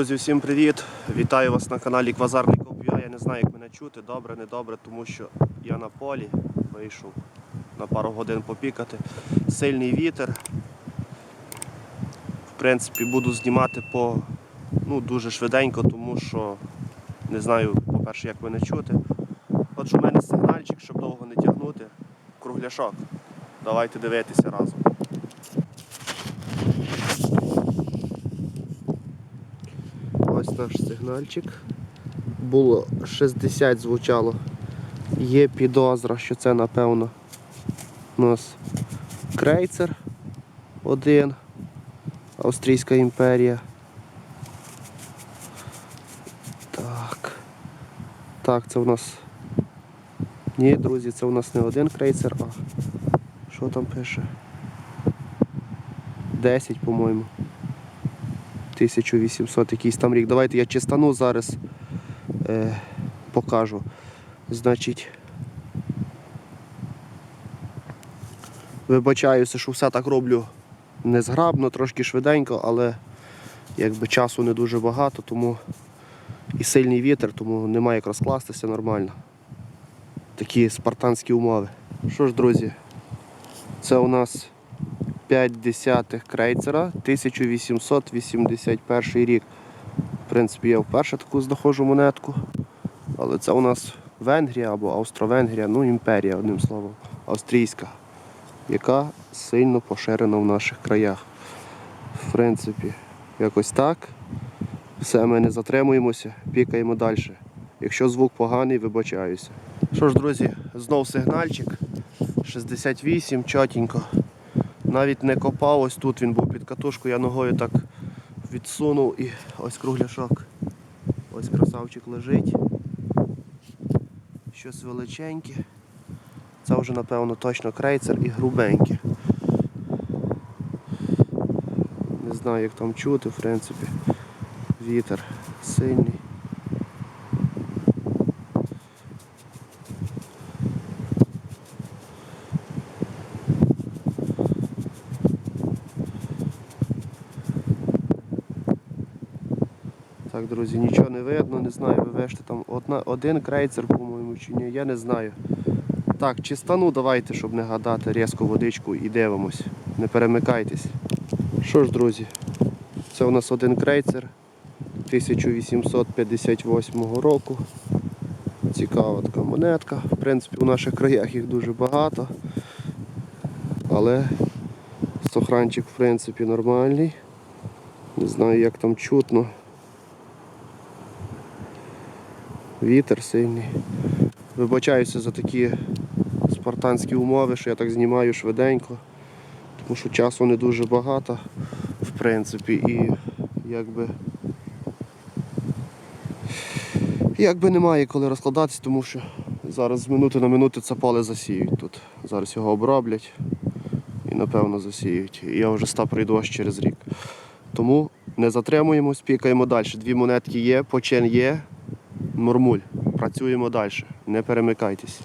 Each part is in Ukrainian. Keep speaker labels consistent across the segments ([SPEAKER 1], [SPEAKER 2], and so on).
[SPEAKER 1] Друзі, всім привіт! Вітаю вас на каналі Квазарний Коп'я. Я не знаю, як мене чути, добре, не добре, тому що я на полі вийшов на пару годин попікати. Сильний вітер. В принципі, буду знімати по ну, дуже швиденько, тому що не знаю, по-перше, як мене чути. От у мене сигнальчик, щоб довго не тягнути. Кругляшок. Давайте дивитися разом. Ось наш сигнальчик. Було 60 звучало. Є підозра, що це напевно у нас крейцер один. Австрійська імперія. Так. Так, це у нас. Ні, друзі, це у нас не один крейцер, а що там пише? 10, по-моєму. 1800 якийсь там рік. Давайте я чистану зараз е, покажу. Значить, вибачаюся, що все так роблю незграбно, трошки швиденько, але якби часу не дуже багато, тому і сильний вітер, тому немає як розкластися нормально. Такі спартанські умови. Що ж, друзі, це у нас 5 десятих крейцера 1881 рік. В принципі, я вперше таку знаходжу монетку. Але це у нас Венгрія або Австро-Венгрія, ну імперія, одним словом, австрійська, яка сильно поширена в наших краях. В принципі, якось так. Все, ми не затримуємося, пікаємо далі. Якщо звук поганий, вибачаюся. Що ж, друзі, знов сигнальчик. 68, чотенько. Навіть не копав, ось тут він був під катушкою, я ногою так відсунув і ось кругляшок. Ось красавчик лежить. Щось величеньке. Це вже напевно точно крейцер і грубеньке. Не знаю як там чути, в принципі. Вітер сильний. Так, друзі, нічого не видно, не знаю, ви веште там одна, один крейцер, по-моєму, чи ні, я не знаю. Так, чистану давайте, щоб не гадати, різко водичку і дивимось. Не перемикайтесь. Що ж, друзі, це у нас один крейцер 1858 року. Цікава така монетка. В принципі, у наших краях їх дуже багато. Але сохранчик в принципі нормальний. Не знаю як там чутно. Вітер сильний. Вибачаюся за такі спартанські умови, що я так знімаю швиденько, тому що часу не дуже багато, в принципі, і якби якби немає коли розкладатись, тому що зараз з минути на минуту це поле засіють тут. Зараз його оброблять і напевно засіють. І я вже ста прийду аж через рік. Тому не затримуємось, пікаємо далі. Дві монетки є, почин є. Нормуль. Працюємо далі. Не перемикайтесь.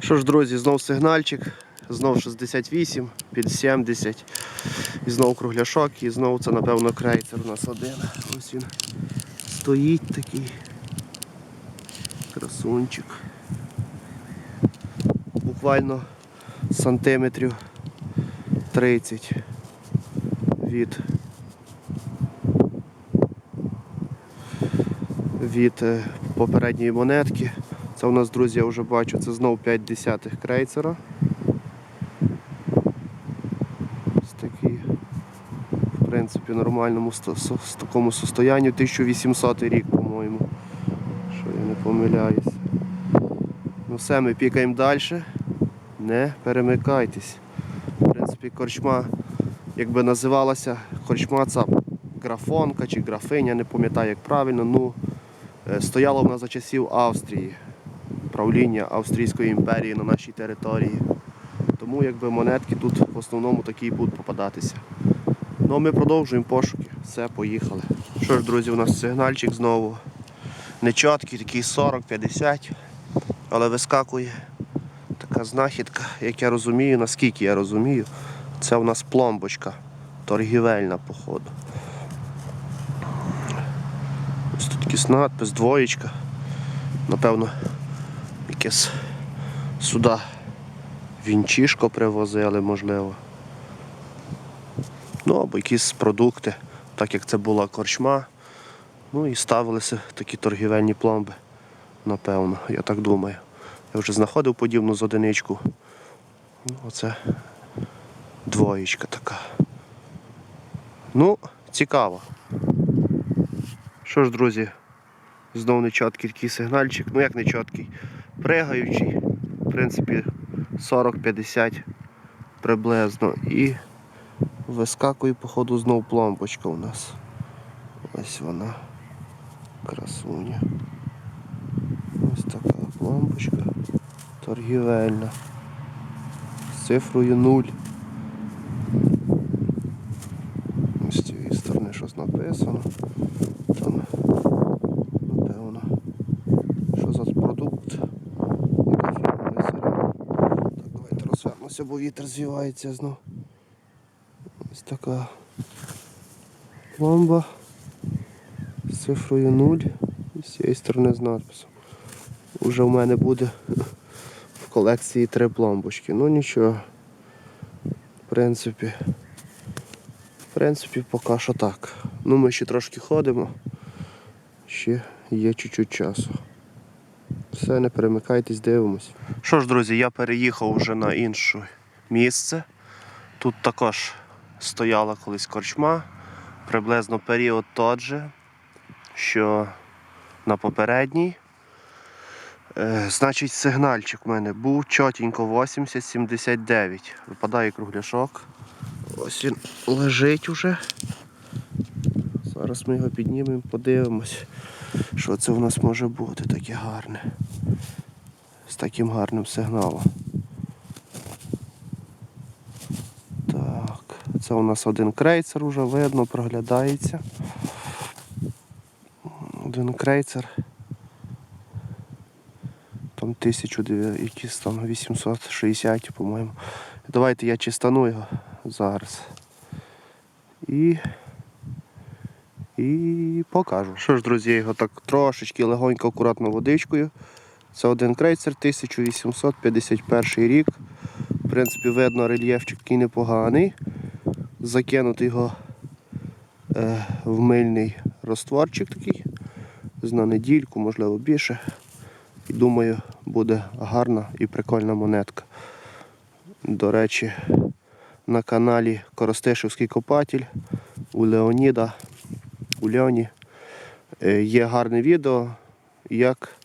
[SPEAKER 1] Що ж, друзі, знов сигнальчик, знов 68, під 70. І знов кругляшок, і знов це, напевно, крейцер у нас один. Ось він стоїть такий. Красунчик. Буквально сантиметрів 30 від від е, попередньої монетки. Це у нас, друзі, я вже бачу, це знов 5 десятих крейцера. Ось такий, в принципі, нормальному такому состоянні. 1800 рік, по-моєму. Що я не помиляюсь. Ну все, ми пікаємо далі. Не перемикайтесь. В принципі, корчма, якби називалася, корчма це графонка чи графиня, не пам'ятаю як правильно. ну Е, Стояло вона за часів Австрії, правління Австрійської імперії на нашій території. Тому якби монетки тут в основному такі будуть попадатися. Ну а ми продовжуємо пошуки. Все, поїхали. Що ж, друзі, у нас сигнальчик знову нечіткий, такий 40-50, але вискакує така знахідка, як я розумію, наскільки я розумію, це у нас пломбочка торгівельна, походу. Якийсь надпис, двоєчка. Напевно, якесь сюди вінчишко привозили, можливо. Ну, або якісь продукти, так як це була корчма. Ну і ставилися такі торгівельні пломби. Напевно, я так думаю. Я вже знаходив подібну з одиничку. Ну, оце двоєчка така. Ну, цікаво. Що ж, друзі, знов нечіткий такий сигнальчик. Ну як нечіткий, пригаючий, в принципі, 40-50 приблизно. І вискакує, походу, знов пломбочка у нас. Ось вона. Красуня. Ось така пломбочка. Торгівельна. З цифрою 0. Ось з цієї сторони щось написано. Там, напевно, що за продукт. Яка фірма висиряна. Так, давайте бо вітер звівається знов. Ось така пломба з цифрою 0 і з цієї сторони з надписом. Уже в мене буде в колекції три пломбочки. Ну нічого. В принципі. В принципі, поки що так. Ну ми ще трошки ходимо. Ще є чуть-чуть часу. Все, не перемикайтесь, дивимось. Що ж, друзі, я переїхав вже на інше місце. Тут також стояла колись корчма, приблизно період тот же, що на попередній. Е, значить, сигнальчик в мене був чотенько 80-79. Випадає кругляшок. Ось він лежить уже. Зараз ми його піднімемо, подивимось, що це в нас може бути таке гарне. З таким гарним сигналом. Так, це у нас один крейцер уже видно, проглядається. Один крейцер. Там 1900, якісь там 860, по-моєму. Давайте я чистану його зараз. І. І покажу. Що ж, друзі, його так трошечки легонько, акуратно водичкою. Це один крейсер 1851 рік. В принципі, видно, рельєфчик такий непоганий. Закинути його е, в мильний розтворчик такий. На недільку, можливо, більше. І думаю, буде гарна і прикольна монетка. До речі, на каналі Коростишевський копатель у Леоніда, у Льоні е, є гарне відео, як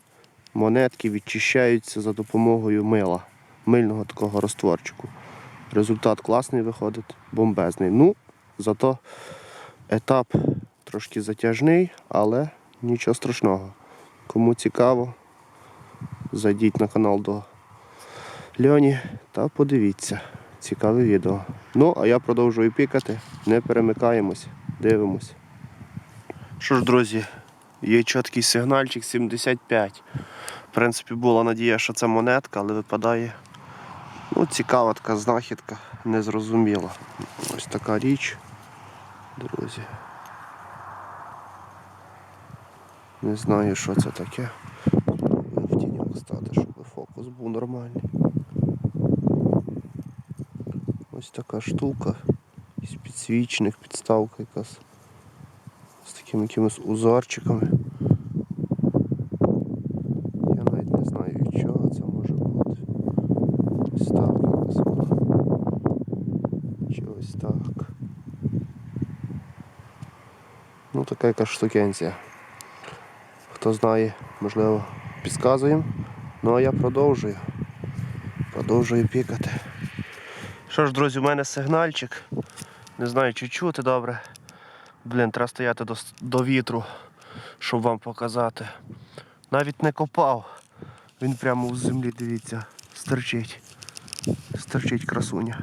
[SPEAKER 1] монетки відчищаються за допомогою мила, мильного такого розтворчику. Результат класний виходить, бомбезний. Ну, зато етап трошки затяжний, але нічого страшного. Кому цікаво, зайдіть на канал до Льоні та подивіться. Цікаве відео. Ну, а я продовжую пікати. Не перемикаємось, дивимось. Що ж, друзі, є чіткий сигнальчик 75. В принципі, була надія, що це монетка, але випадає. Ну, цікава така знахідка, незрозуміла. Ось така річ, друзі. Не знаю, що це таке. В тіньок стати, щоб фокус був нормальний. Ось така штука. Із підсвічник, підставка якась. З такими якимись узорчиками. Я навіть не знаю від чого це може бути. Ось так якось вона. Чи ось так. Ну така якась штукенція. Хто знає, можливо, підказуємо. Ну а я продовжую. Продовжую пікати. Що ж, друзі, у мене сигнальчик. Не знаю, чи чути добре. Блін, треба стояти до, до вітру, щоб вам показати. Навіть не копав. Він прямо у землі, дивіться, стерчить. Стерчить красуня.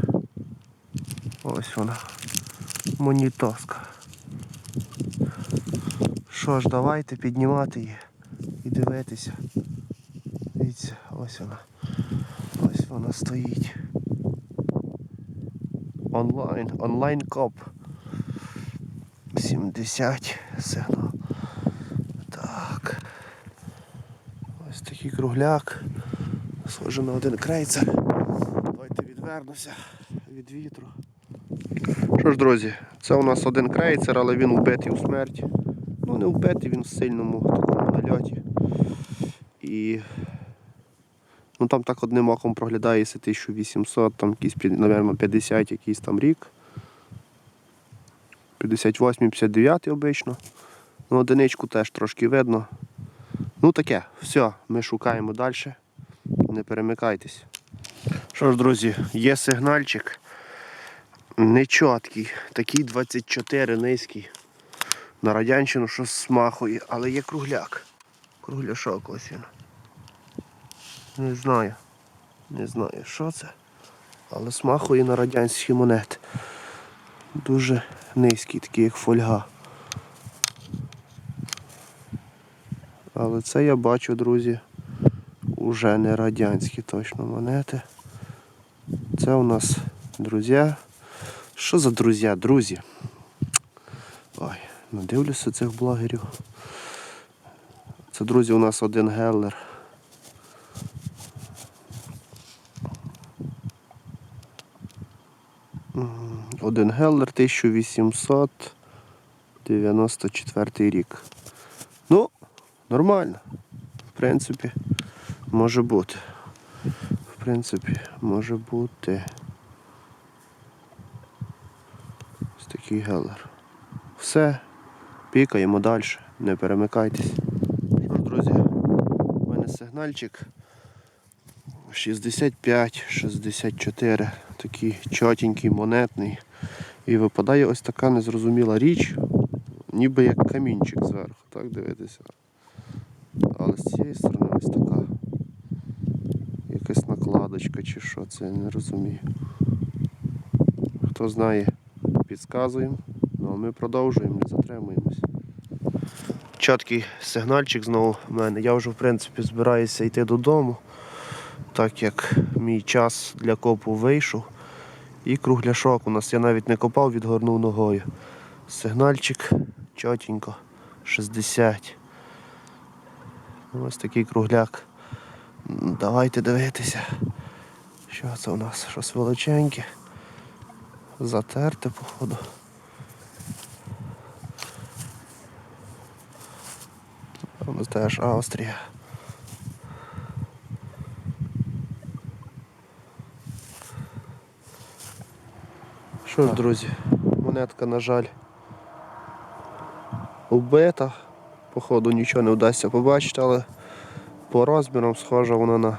[SPEAKER 1] Ось вона. Монітоска. Що ж, давайте піднімати її і дивитися. Дивіться, ось вона. Ось вона стоїть. Онлайн, онлайн коп. 70 сигнал. Так. Ось такий кругляк. Схоже на один крейцер. Давайте відвернуся від вітру. Що ж, друзі, це у нас один крейцер, але він вбитий у смерть. Ну, не вбитий, він в сильному такому нальоті. І ну, там так одним оком проглядається 1800, там якийсь, мабуть, 50 якийсь там рік. 58-59 обично. Ну, одиничку теж трошки видно. Ну таке, все, ми шукаємо далі. Не перемикайтесь. Що ж, друзі, є сигнальчик. Нечоткий, такий 24 низький. На радянщину щось смахує, але є кругляк. Кругляшок ось він. Не знаю. Не знаю, що це. Але смахує на радянські монети. Дуже низький, такий як фольга. Але це я бачу, друзі, уже не радянські точно монети. Це у нас друзі. Що за друзі? Друзі? Ой, надивлюся цих блогерів. Це, друзі, у нас один геллер. Один геллер 1894 рік. Ну, нормально. В принципі, може бути. В принципі, може бути. Такий гелер. Все. Пікаємо далі. Не перемикайтесь. Друзі, у мене сигнальчик 65-64. Такий чотенький, монетний. І випадає ось така незрозуміла річ, ніби як камінчик зверху, так дивитися. Але з цієї сторони ось така. Якась накладочка чи що, це я не розумію. Хто знає, підказуємо. Ну а ми продовжуємо, не затримуємось. Чіткий сигнальчик знову в мене. Я вже в принципі збираюся йти додому, так як мій час для копу вийшов. І кругляшок у нас я навіть не копав, відгорнув ногою. Сигнальчик чотенько, 60. Ну, Ось такий кругляк. Давайте дивитися. Що це у нас? Щось величеньке. Затерте, походу. У теж Австрія. Що ж, друзі, монетка, на жаль, убита. Походу нічого не вдасться побачити, але по розмірам схожа вона на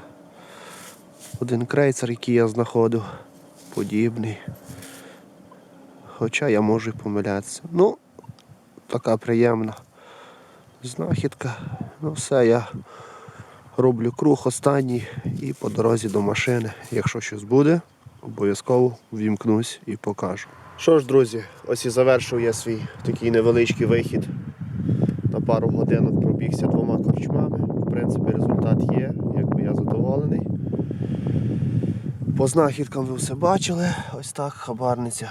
[SPEAKER 1] один крейцер, який я знаходив. Подібний. Хоча я можу і помилятися. Ну, така приємна знахідка. Ну все, я роблю круг останній і по дорозі до машини. Якщо щось буде, обов'язково ввімкнусь і покажу. Що ж, друзі, ось і завершив я свій такий невеличкий вихід. На пару годинок пробігся двома корчмами. В принципі, результат є, якби я задоволений. По знахідкам ви все бачили. Ось так хабарниця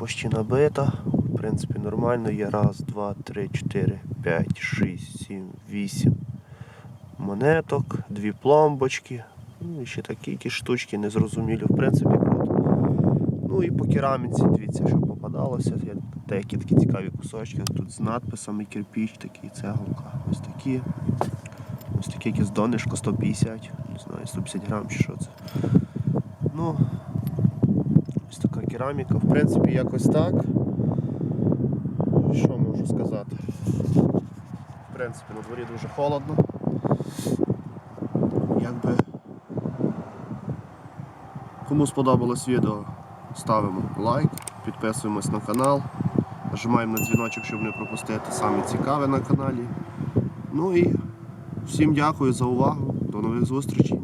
[SPEAKER 1] почти набита. В принципі, нормально. Є раз, два, три, чотири, п'ять, шість, сім, вісім монеток, дві пломбочки. Ну і ще такі якісь штучки незрозумілі. В принципі, круто. Ну і по кераміці, дивіться, що попадалося. Деякі такі цікаві кусочки. Тут з надписами кирпіч, такий цеглка. Ось такі. Ось таке якесь донишко 150, не знаю, 150 грам чи що це. Ну, кераміка. В принципі, якось так. Що можу сказати? В принципі, на дворі дуже холодно. Якби кому сподобалось відео, ставимо лайк, підписуємось на канал, нажимаємо на дзвіночок, щоб не пропустити саме цікаве на каналі. Ну і всім дякую за увагу. До нових зустрічей.